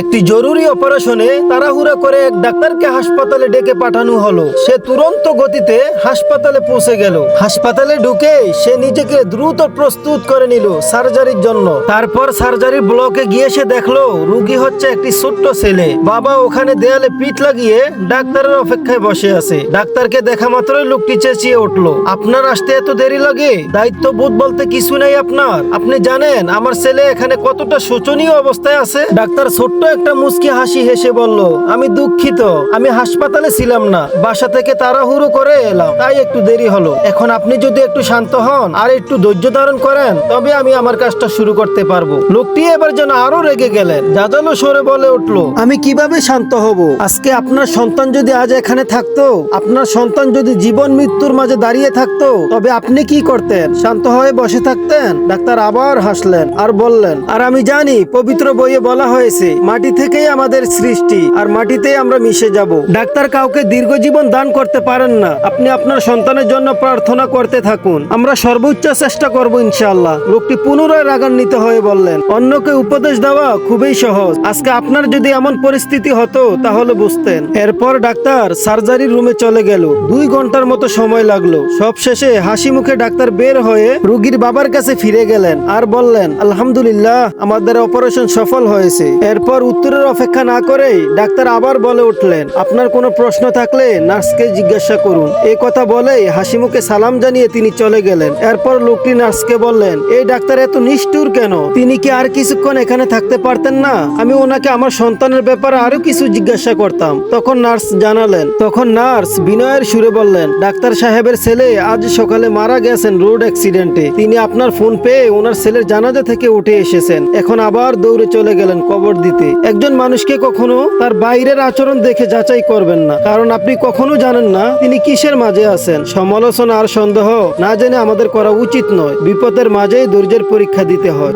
একটি জরুরি অপারেশনে তাড়াহুড়া করে এক ডাক্তারকে হাসপাতালে ডেকে পাঠানো হলো। সে তুরন্ত গতিতে হাসপাতালে পৌঁছে গেল। হাসপাতালে ঢুকে সে নিজেকে দ্রুত প্রস্তুত করে নিল সার্জারির জন্য। তারপর সার্জারির ব্লকে গিয়ে সে দেখল, রুগী হচ্ছে একটি ছোট্ট ছেলে। বাবা ওখানে দেয়ালে পিঠ লাগিয়ে ডাক্তারের অপেক্ষায় বসে আছে। ডাক্তারকে দেখা মাত্রই লোকটি চেঁচিয়ে উঠল। আপনার আসতে এত দেরি লাগে? দায়িত্ববোধ বলতে কিছু নেই আপনার। আপনি জানেন, আমার ছেলে এখানে কতটা শোচনীয় অবস্থায় আছে? ডাক্তার ছোট্ট একটা মুচকি হাসি হেসে বলল, আমি দুঃখিত, আমি হাসপাতালে ছিলাম না, বাসা থেকে তাড়াহুড়ো করে এলাম, তাই একটু দেরি হলো। এখন আপনি যদি একটু শান্ত হন আর একটু ধৈর্য ধারণ করেন, তবে আমি আমার কাজটা শুরু করতে পারব। লোকটি এবার যেন আরও রেগে গেলেন। জাজালো সরে বলে উঠল, আমি কীভাবে শান্ত হব? আজকে আপনার সন্তান যদি আজ এখানে থাকতো, আপনার সন্তান যদি জীবন মৃত্যুর মাঝে দাঁড়িয়ে থাকতো, তবে আপনি কি করতেন? শান্ত হয়ে বসে থাকতেন? ডাক্তার আবার হাসলেন আর বললেন, আর আমি জানি, পবিত্র বইয়ে বলা হয়েছে মাটি থেকেই আমাদের সৃষ্টি, আর মাটিতেই আমরা মিশে যাব। ডাক্তার কাউকে দীর্ঘ জীবন দান করতে পারেন না। আপনি আপনার সন্তানের জন্য প্রার্থনা করতে থাকুন। আমরা সর্বোচ্চ চেষ্টা করব ইনশাআল্লাহ। লোকটি পুনরায় রাগান্বিত হয়ে বললেন, অন্যকে উপদেশ দেওয়া খুবই সহজ। আজকে আপনার যদি এমন পরিস্থিতি হতো, তাহলে বুঝতেন। এরপর ডাক্তার সার্জারির রুমে চলে গেল। দুই ঘণ্টার মতো সময় লাগল। সব শেষে হাসি মুখে ডাক্তার বের হয়ে রুগীর বাবার কাছে ফিরে গেলেন আর বললেন, আলহামদুলিল্লাহ, আমাদের অপারেশন সফল হয়েছে। এরপর উত্তরের অপেক্ষা না করেই ডাক্তার আবার বলে উঠলেন, আপনার কোনো প্রশ্ন থাকলে নার্সকে জিজ্ঞাসা করুন। এই কথা বলেই হাসি মুখে সালাম জানিয়ে তিনি চলে গেলেন। এরপর লোকটি নার্সকে বললেন, এই ডাক্তার এত নিষ্ঠুর কেন? তিনি কি আর কিছুক্ষণ এখানে থাকতে পারতেন না? আমি ওনাকে আমার সন্তানের ব্যাপারে আরও কিছু জিজ্ঞাসা করতাম। তখন নার্স জানালেন, তখন নার্স বিনয়ের সুরে বললেন, ডাক্তার সাহেবের ছেলে আজ সকালে মারা গেছেন রোড অ্যাক্সিডেন্টে। তিনি আপনার ফোন পেয়ে ওনার ছেলের জানাজা থেকে উঠে এসেছেন। এখন আবার দৌড়ে চলে গেলেন কবর দিতে। একজন মানুষকে কখনো তার বাইরের আচরণ দেখে যাচাই করবেন না। কারণ আপনি কখনো জানেন না তিনি কিসের মাঝে আছেন। সমালোচনা আর সন্দেহ না জেনে আমাদের করা উচিত নয়। বিপদের মাঝেই ধৈর্যের পরীক্ষা দিতে হয়।